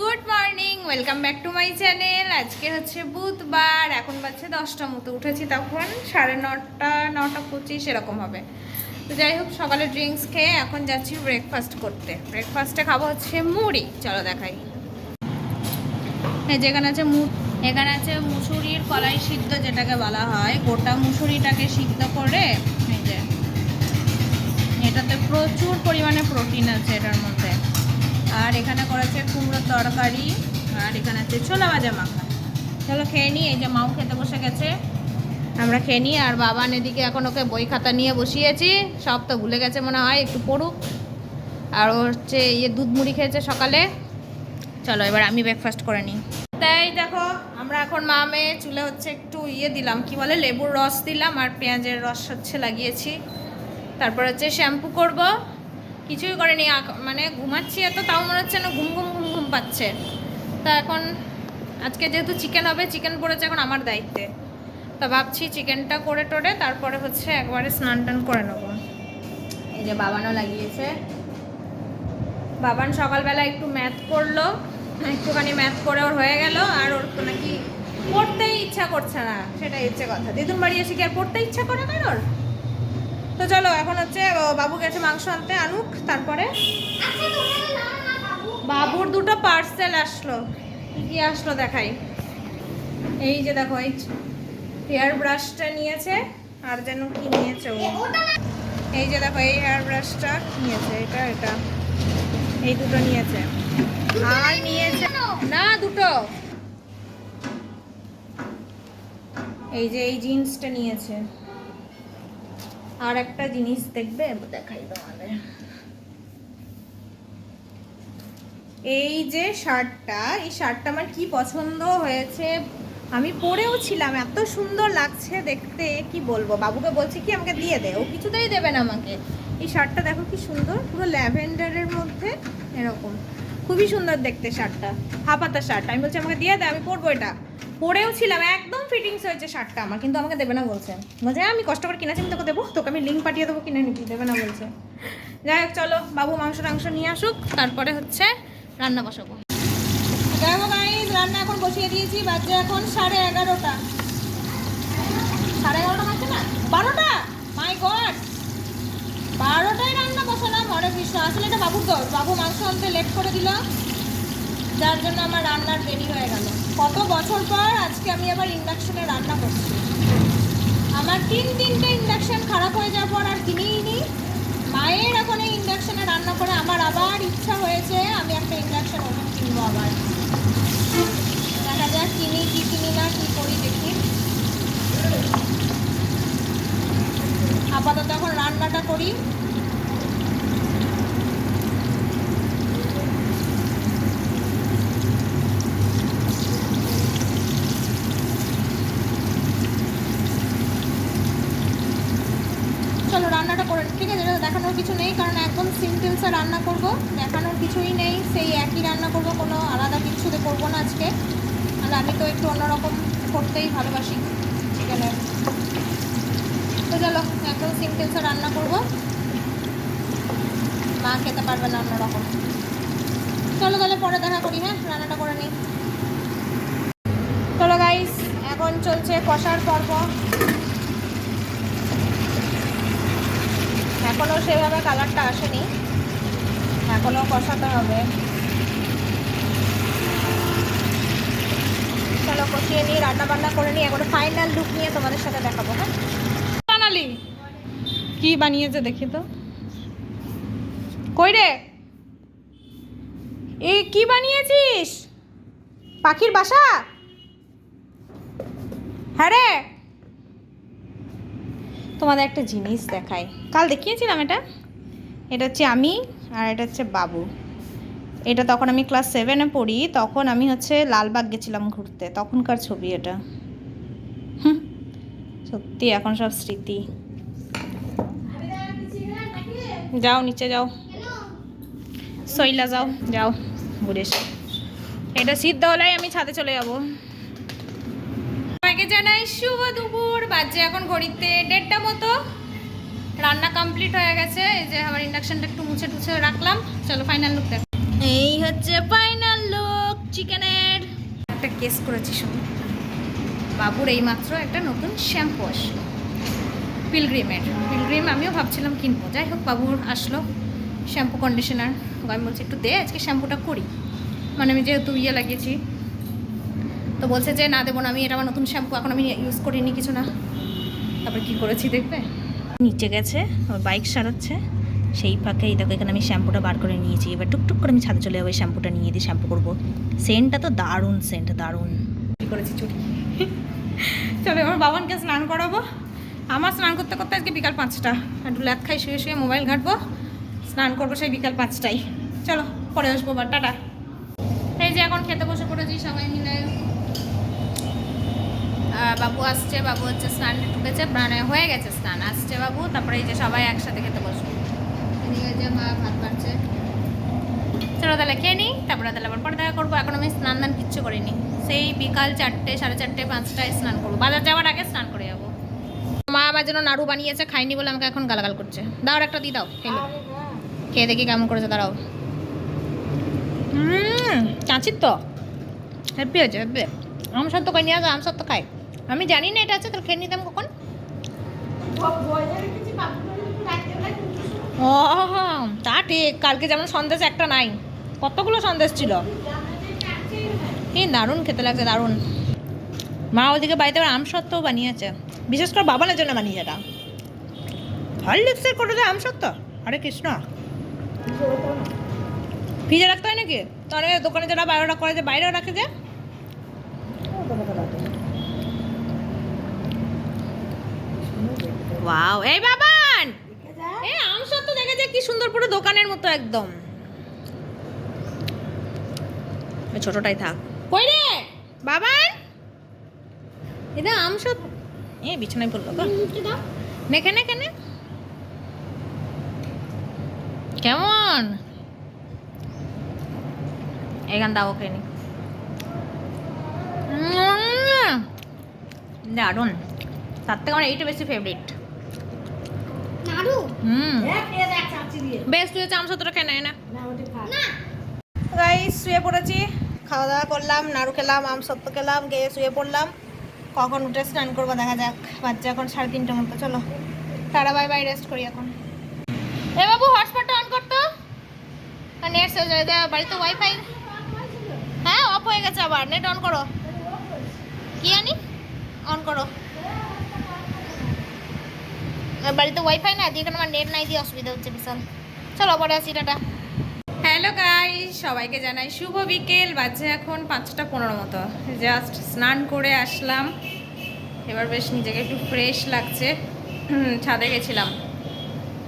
Good morning, welcome back to my channel. আজকে হচ্ছে বুধবার, এখন বাজছে দশটা, মতো উঠেছি তখন, সাড়ে নটা নটা পঁচিশ, এরকম হবে। তো যাই হোক, সকালে ড্রিঙ্কস খেয়ে এখন যাচ্ছি ব্রেকফাস্ট করতে। ব্রেকফাস্টে খাব হচ্ছে মুড়ি, চলো দেখাই। এই যেখানে আছে মু, এখানে আছে মুসুরির কলাই সিদ্ধ, যেটাকে বলা হয়। গোটা মুসুরিটাকে সিদ্ধ করে, এই যে, এটাতে প্রচুর পরিমাণে প্রোটিন আছে এটার মধ্যে। আর এখানে করেছে কুমড়োর তরকারি, আর এখানে আছে ছোলা ভাজা মাখা। চলো খেয়ে নিই, এই যে মাও খেতে বসে গেছে। আমরা খেয়ে নিই, আর বাবান এদিকে এখন ওকে বই খাতা নিয়ে বসিয়েছি, সব তো ভুলে গেছে মনে হয়, একটু পড়ুক। আর হচ্ছে ইয়ে দুধ মুড়ি খেয়েছে সকালে। চলো এবার আমি ব্রেকফাস্ট করে নিই। তাই দেখো, আমরা এখন মা মেয়ে চুলে হচ্ছে একটু ইয়ে দিলাম, কি বলে, লেবুর রস দিলাম, আর পেঁয়াজের রস হচ্ছে লাগিয়েছি। তারপর হচ্ছে শ্যাম্পু করব। কিছুই করেনি মানে ঘুমাচ্ছি এত তাও মনে হচ্ছে না ঘুম ঘুম ঘুম ঘুম পাচ্ছে। তা এখন আজকে যেহেতু চিকেন হবে চিকেন পড়েছে এখন আমার দায়িত্বে। তা ভাবছি চিকেনটা করে টোরে তারপরে হচ্ছে একবারে স্নান টান করে নেব। এই যে বাবানও লাগিয়েছে। বাবান সকালবেলা একটু ম্যাথ করল একটুখানি ম্যাথ করে ওর হয়ে গেল আর ওর তো নাকি পড়তেই ইচ্ছা করছে না সেটাই হচ্ছে কথা। দিদুন বাড়ি এসে কি আর পড়তে ইচ্ছা করে কারোর? তো চলো, এখন হচ্ছে বাবু গেছে মাংস আনতে, আনুক, তারপরে? বাবুর দুটো পার্সেল আসলো। কি আসলো দেখাই। এই যে দেখো, এই হেয়ার ব্রাশটা নিয়েছে, আর যেন কি নিয়েছে ও। এই যে দেখো, এই হেয়ার ব্রাশটা নিয়েছে, এটা এটা। এই দুটো নিয়েছে। আর নিয়েছে না, দুটো। এই যে, এই জিন্সটা নিয়েছে। আর একটা জিনিস দেখবে? দেখাই তোমাদের। এই যে শার্টটা, এই শার্টটা আমার কি পছন্দ হয়েছে? আমি পরেও ছিলাম, এত সুন্দর লাগছে দেখতে, কি বলব? বাবুকে বলছি কি, আমাকে দিয়ে দে। ও কিছুতেই দেবে না আমাকে। এই শার্টটা দেখো কি সুন্দর, পুরো ল্যাভেন্ডারের মধ্যে, এরকম। খুবই সুন্দর দেখতে শার্টটা। হাফাতা শার্ট। আমি বলছি, আমাকে দিয়ে দে, আমি পরবো এটা। পরেও ছিলাম, একদম ফিটিংস হয়েছে শার্টটা আমার, কিন্তু আমাকে দেবে না বলছে। বলছে আমি কষ্ট করে কিনেছি, আমি তোকে দেবো, তোকে আমি লিঙ্ক পাঠিয়ে দেবো, কিনে নিবি। দেবে না বলছে। যাই হোক, চলো, বাবু মাংস টাংস নিয়ে আসুক, তারপরে হচ্ছে রান্না বসাবো। দেখো গাইজ রান্না এখন বসিয়ে দিয়েছি, বাজে এখন সাড়ে এগারোটা। সাড়ে এগারোটা না? বারোটা? মাই গড হরে কৃষ্ণ আসলে এটা বাবুর দোষ বাবু মাংস আনতে লেট করে দিল। যার জন্য আমার রান্নার দেরি হয়ে গেল। কত বছর পর আজকে আমি আবার ইন্ডাকশনে রান্না করছি। আমার তিন তিনটে ইন্ডাকশন খারাপ হয়ে যাওয়ার পর আর কিনেই নি মায়ের এখন এই ইন্ডাকশনে রান্না করে আমার আবার ইচ্ছা হয়েছে আমি একটা ইন্ডাকশন ওভেন কিনবো আবার। দেখা যাক কিনি কি কিনি না, কি করি দেখি। আপাতত এখন রান্নাটা করি চলো রান্নাটা করে নিই, ঠিক আছে এটা দেখানোর কিছু নেই, কারণ একদম সিম্পলসে রান্না করব। দেখানোর কিছুই নেই, সেই একই রান্না করব, কোনো আলাদা কিছুতে করব না আজকে। আর আমি তো একটু অন্যরকম করতেই ভালোবাসি চিকেনের তো চলো, একদম সিম্পলসে রান্না করব। মা খেতে পারবে না অন্যরকম। চলো তাহলে পরে দেখা করি হ্যাঁ? রান্নাটা করে নিই। চলো গাইস এখন চলছে কষার পর্ব। এখনও সেভাবে কালারটা আসেনি। এখনও কষাতে হবে। চলো কষিয়ে নিয়ে রান্না বান্না করে নিয়ে এখন ফাইনাল লুক নিয়ে তোমাদের সাথে দেখাবো হ্যাঁ? বানালি? কি বানিয়েছে দেখি তো। কই রে এই কি বানিয়েছিস? পাখির বাসা? হ্যাঁ রে। তোমাদের একটা জিনিস দেখাই। কাল দেখিয়েছিলাম এটা। এটা হচ্ছে আমি আর এটা হচ্ছে বাবু। এটা তখন আমি ক্লাস সেভেনে পড়ি তখন আমি হচ্ছে লালবাগ গেছিলাম ঘুরতে তখনকার ছবি এটা। হুম, সত্যি এখন সব স্মৃতি। যাও নিচে যাও। সইলা যাও যাও ঘুরে এটা সিদ্ধ হলেই আমি ছাদে চলে যাব। সবাইকে জানাই শুভ দুপুর। বাজে এখন ঘড়িতে দেড়টা মতো। রান্না কমপ্লিট হয়ে গেছে। এই যে আমার ইন্ডাকশনটা একটু মুছে টুছে রাখলাম। চলো ফাইনাল লুক দেখ। এই হচ্ছে ফাইনাল লুক গেস করেছি শুধু বাবুর এইমাত্র একটা নতুন শ্যাম্পু আসলো। পিলগ্রিমের পিলগ্রিম আমিও ভাবছিলাম কিনবো। যাই হোক বাবুর আসলো শ্যাম্পু কন্ডিশনার আমি বলছি একটু দে আজকে শ্যাম্পুটা করি। মানে আমি যেহেতু ইয়ে লাগিয়েছি তো বলছে যে না দেবো না আমি এটা আমার নতুন শ্যাম্পু এখন আমি ইউজ করিনি কিছু না। তারপর কী করেছি দেখবে? নিচে গেছে ওর বাইক সারাচ্ছে। সেই ফাঁকে এই দেখো, এখানে আমি শ্যাম্পুটা বার করে নিয়েছি। এবার টুকটুক করে আমি ছাদে চলে যাব শ্যাম্পুটা নিয়ে দিয়ে শ্যাম্পু করব। সেন্টটা তো দারুণ সেন্ট, দারুণ। করেছি, চুরি? চলো আমার বাবানকে স্নান করাবো। আমার স্নান করতে করতে আজকে বিকাল পাঁচটা। একটু ল্যাদ খাই, শুয়ে শুয়ে মোবাইল ঘাঁটবো। স্নান করব সেই বিকাল পাঁচটায়। চলো, পরে আসব বা টাটা। এই যে, এখন খেতে বসে পড়েছি সবাই মিলে। বাবু আসছে বাবু হচ্ছে স্নান ঢুকেছে মানে হয়ে গেছে স্নান। আসছে বাবু তারপরে এই যে সবাই একসাথে খেতে বসবো এদিকে যে মা ভাত বাড়ছে। চলো তাহলে খেয়ে নিই তারপরে তাহলে আবার পরে দেখা করব। এখন আমি স্নান দান কিচ্ছু করিনি। সেই বিকাল চারটে সাড়ে চারটে পাঁচটায় স্নান করব। বাজার যাওয়ার আগে স্নান করে যাব। মা আমার জন্য নাড়ু বানিয়েছে খাইনি বলে আমাকে এখন গালাগাল করছে। দাও আর একটা দিয়ে দাও খেয়ে নিই। খেয়ে দেখি কেমন করেছে দাঁড়াও। হুম চাঁচির তো। হ্যাপি হয়েছে হ্যাপি আম সত্য খাই নিয়ে আসো আম সত্য খাই আমি জানি না এটা আছে, তাহলে খেয়ে নিতাম কখন? ও, তা ঠিক, কালকে যেমন সন্দেশ একটা নাই। কতগুলো সন্দেশ ছিল? এই দারুণ খেতে লাগছে, দারুণ। মা ওদিকে বাড়িতে আবার আম সত্ত্বও বানিয়েছে। বিশেষ করে বাবানের জন্য বানিয়েছে এটা। হরলিক্সের করে দেয় আম সত্ত্ব। আরে কৃষ্ণ। ফ্রিজে রাখতে হয় নাকি? তাহলে দোকানে যারা বাইরে করে যে বাইরেও রাখে যে? ওয়াও এই বাবান! এই আম সত্ত্ব দেখে যে কি সুন্দর পুরো দোকানের মতো একদম। ছোটটাই থাক। কই রে? বাবান! এটা আম সত্ত্ব এ বিছানায় পড়ল নেখে নেখে নে কেমন? এখান দাও ওকে নি। দারুণ। তার থেকে আমার এইটা বেশি ফেভারিট বেশ তুই আমসত্রটা খেয়ে নেয় না গাইস শুয়ে পড়েছি। খাওয়া দাওয়া করলাম নাড়ু খেলাম আম সত্য খেলাম গিয়ে শুয়ে পড়লাম। কখন উঠে স্নান করব দেখা যাক। বাচ্চা এখন সাড়ে তিনটের মতো চলো। তারা বাই বাই রেস্ট করি এখন। এ বাবু হটস্পটটা অন করতো নেট শেষ হয়ে যায় বাড়িতে ওয়াইফাই হ্যাঁ অফ হয়ে গেছে আবার। নেট অন করো। কি আনি? অন করো। বাড়িতে ওয়াইফাই না দিয়ে আমার নেট নাই, দিয়ে অসুবিধা হচ্ছে বিশাল। চলো পরে আসি, টাটা। হ্যালো গাই সবাইকে জানাই শুভ বিকেল, বাজে এখন পাঁচটা পনেরো মতো। জাস্ট স্নান করে আসলাম। এবার বেশ নিজেকে একটু ফ্রেশ লাগছে। ছাদে গেছিলাম।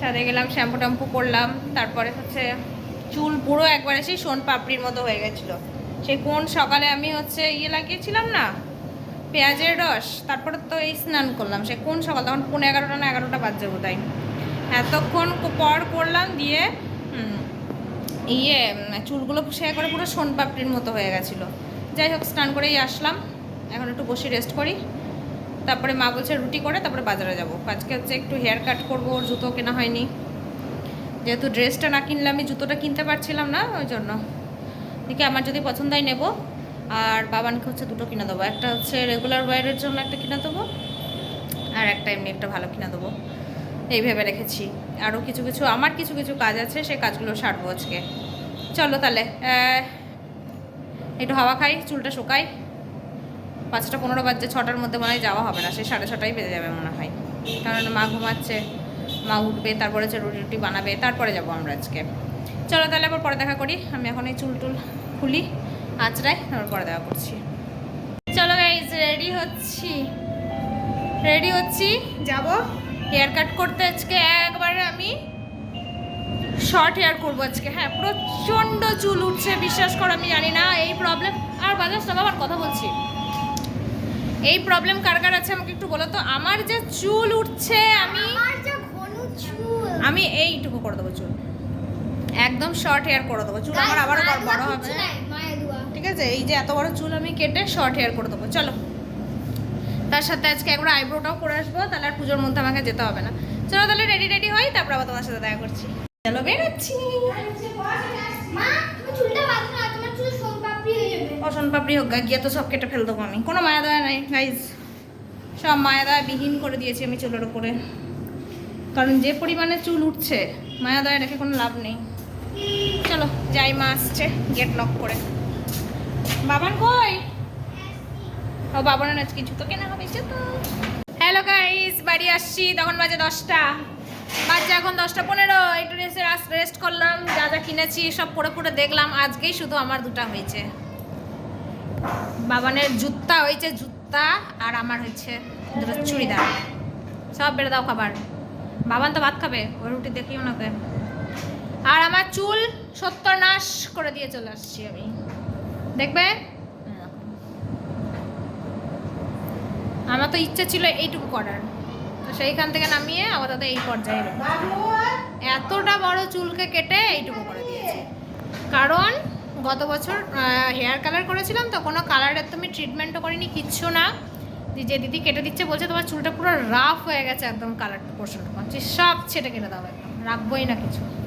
ছাদে গেলাম শ্যাম্পু ট্যাম্পু করলাম, তারপরে হচ্ছে চুল পুরো একবারে সেই সোন পাপড়ির মতো হয়ে গেছিল। সেই কোন সকালে আমি হচ্ছে ইয়ে লাগিয়েছিলাম না? পেঁয়াজের রস, তারপরে তো এই স্নান করলাম। সে কোন সকাল? তখন পনেরো এগারোটা না এগারোটা বাজছে বোধ হয়। এতক্ষণ পর করলাম দিয়ে ইয়ে চুলগুলো সে করে পুরো সোন পাপড়ির মতো হয়ে গেছিল। যাই হোক, স্নান করেই আসলাম। এখন একটু বসে রেস্ট করি। তারপরে মা বলছে, রুটি করে তারপরে বাজারে যাব। আজকে হচ্ছে একটু হেয়ার কাট করব, ওর জুতো কেনা হয়নি। যেহেতু ড্রেসটা না কিনলে আমি জুতোটা কিনতে পারছিলাম না, ওই জন্য। দেখি আমার যদি পছন্দ হয় নেব। আর বাবানকে হচ্ছে দুটো কিনে দেবো। একটা হচ্ছে রেগুলার ওয়ারের জন্য একটা কিনে দেবো, আর একটা এমনি একটা ভালো কিনে দেবো। এই ভেবে রেখেছি। আরও কিছু কিছু, আমার কিছু কিছু কাজ আছে, সেই কাজগুলো সারবো আজকে। চলো তাহলে একটু হাওয়া খাই, চুলটা শুকাই। পাঁচটা পনেরো বাজে ছটার মধ্যে মনে হয় যাওয়া হবে না, সেই সাড়ে ছটাই বেজে যাবে মনে হয়। কারণ মা ঘুমাচ্ছে, মা উঠবে, তারপরে হচ্ছে রুটি রুটি বানাবে, তারপরে যাব আমরা আজকে। চলো তাহলে আবার পরে দেখা করি, আমি এখন এই চুল টুল খুলি। আঁচড়াই তারপর পরে দেওয়া করছি। চলো গাইজ রেডি হচ্ছি। রেডি হচ্ছি? যাব। হেয়ার কাট করতে আজকে একবারে আমি শর্ট হেয়ার করব আজকে। হ্যাঁ প্রচণ্ড চুল উঠছে বিশ্বাস করো আমি জানি না। এই প্রবলেম আর বাজাজ না বাবার কথা বলছি। এই প্রবলেম কার কার আছে আমাকে একটু বলো তো? আমার যে চুল উঠছে আমি আমি এইটুকু করে দেবো চুল। একদম শর্ট হেয়ার করে দেবো। চুল আমার আবারও বড়- হবে। ঠিক আছে? এই যে এত বড় চুল আমি কেটে শর্ট হেয়ার করে দেবো। চলো। তার সাথে আজকে একবার আইব্রোটাও করে আসব তাহলে আর পুজোর মধ্যে আমাকে যেতে হবে না। চলো তাহলে রেডি রেডি হই তারপর আবার তোমার সাথে দেখা করছি। চলো বেরোচ্ছি। অসন পাপড়ি হোক গিয়ে তো সব কেটে ফেল দেবো আমি। কোনো মায়া দয়া নাই গাইজ সব মায়া দয়া বিহীন করে দিয়েছি আমি চুলের ওপরে কারণ যে পরিমাণে চুল উঠছে মায়া দয়া রেখে কোনো লাভ নেই। চলো যাই মা আসছে গেট লক করে। বাবান কই? ও বাবানের আজকে জুতো কেনা হবে জুতো হ্যালো গাইস বাড়ি আসছি, তখন বাজে দশটা। বাজে এখন দশটা পনেরো, একটু রেস্ট রেস্ট করলাম, যা যা কিনেছি সব পরে পরে দেখলাম, আজকেই শুধু আমার দুটা হয়েছে। বাবানের জুত্তা হয়েছে, জুত্তা, আর আমার হয়েছে দুটো চুড়িদার। সব বেড়ে দাও খাবার। বাবান তো ভাত খাবে ওই রুটি দেখিও না ওকে। আর আমার চুল সত্তর নাশ করে দিয়ে চলে আসছি আমি। দেখবে? আমার তো ইচ্ছা ছিল এইটুকু করার। তো সেইখান থেকে নামিয়ে আপাতত এই পর্যায়ে। এতটা বড় চুলকে কেটে এইটুকু করে দিয়েছি। কারণ গত বছর হেয়ার কালার করেছিলাম তো, কোনো কালারের তুমি ট্রিটমেন্টও করিনি, কিচ্ছু না। যে- দিদি কেটে দিচ্ছে, বলছে তোমার চুলটা পুরো রাফ হয়ে গেছে একদম কালার পোর্শনটা সব ছেটে কেটে দাও একদম, রাখবোই না কিছু।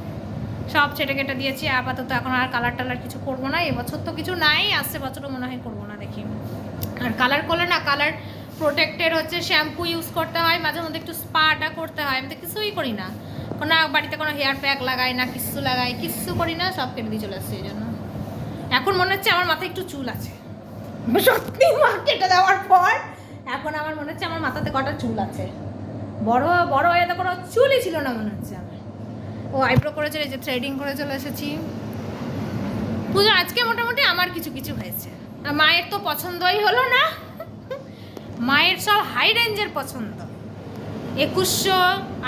সব ছেটে কেটে দিয়েছি আপাতত এখন আর কালার টালার কিছু করব না। এবছর তো কিছু নাই আসছে বছরও মনে হয় করব না দেখি। আর কালার করলে না কালার প্রোটেক্টের হচ্ছে শ্যাম্পু ইউজ করতে হয় মাঝে মধ্যে একটু স্পাটা করতে হয় আমি তো কিছুই করি না। কোনো বাড়িতে কোনো হেয়ার প্যাক লাগাই না কিচ্ছু লাগাই কিচ্ছু করি না সব কেটে দিয়ে চলে আসছে এই জন্য। এখন মনে হচ্ছে আমার মাথায় একটু চুল আছে। সত্যি মা কেটে দেওয়ার পর? এখন আমার মনে হচ্ছে আমার মাথাতে কটা চুল আছে বড় বড় হয়ে তো কোনো চুলই ছিল না মনে হচ্ছে আমার ও আইব্রো করে চলে যে থ্রেডিং করে চলে এসেছি। পুজো আজকে মোটামুটি আমার কিছু কিছু হয়েছে। আর মায়ের তো পছন্দই হলো না। মায়ের সব হাই রেঞ্জের পছন্দ। একুশশো,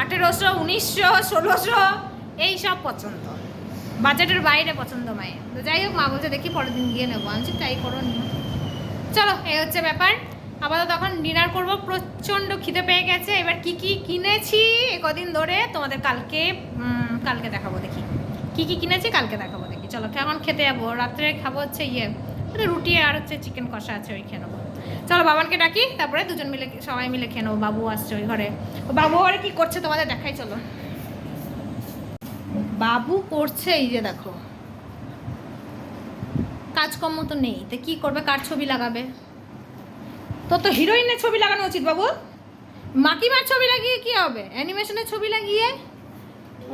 আঠেরোশো, উনিশশো, ষোলোশো, এই সব পছন্দ। বাজেটের বাইরে পছন্দ মায়ের। তো যাই হোক মা বলছে, দেখি পরের দিন গিয়ে নেব। আমি তাই করো নিও চলো, এই হচ্ছে ব্যাপার। আপাতত তখন ডিনার করব, প্রচণ্ড খিদে পেয়ে গেছে। এবার কি কি কিনেছি কদিন ধরে তোমাদের কালকে কালকে দেখাবো দেখি। কি কি কিনেছি কালকে দেখাবো দেখি। চলো এখন খেতে যাব? রাত্রে খাব হচ্ছে ইয়ে রুটি আর হচ্ছে চিকেন কষা আছে, ওই খেয়ে নেব। চলো, বাবানকে ডাকি, তারপরে দুজন মিলে, সবাই মিলে খেয়ে নেব। বাবু আসছে ওই ঘরে। বাবু ঘরে কি করছে তোমাদের দেখাই, চলো। বাবু করছে, এই যে দেখো। কাজকর্ম তো নেই, তো কি করবে? কার ছবি লাগাবে? তোর তো হিরোইনের ছবি লাগানো উচিত বাবু। মাকিমার ছবি লাগিয়ে কি হবে? অ্যানিমেশনের ছবি লাগিয়ে?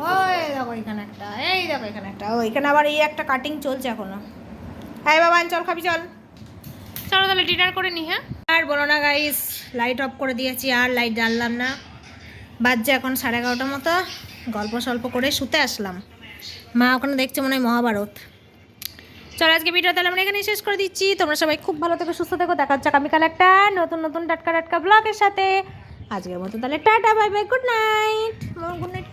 ওই দেখো এখানে একটা এই দেখো এখানে একটা ও এখানে আবার এই একটা কাটিং চলছে এখনও। হ্যাঁ বাবা চল খাবি চল। চলো তাহলে ডিনার করে নি হ্যাঁ? আর বলো না গাইস লাইট অফ করে দিয়েছি আর লাইট জ্বাললাম না। বাজছে এখন সাড়ে এগারোটার মতো। গল্প সল্প করে শুতে আসলাম। মা ওখানে দেখছে মনে হয় মহাভারত। চলো আজকে ভিডিও তাহলে আমরা এখানে শেষ করে দিচ্ছি। তোমরা সবাই খুব ভালো থেকো, সুস্থ থেকো। দেখা হচ্ছে আগামীকাল একটা নতুন নতুন টাটকা টাটকা ব্লগের সাথে। আজকের মতো তাহলে tata bye bye good night good night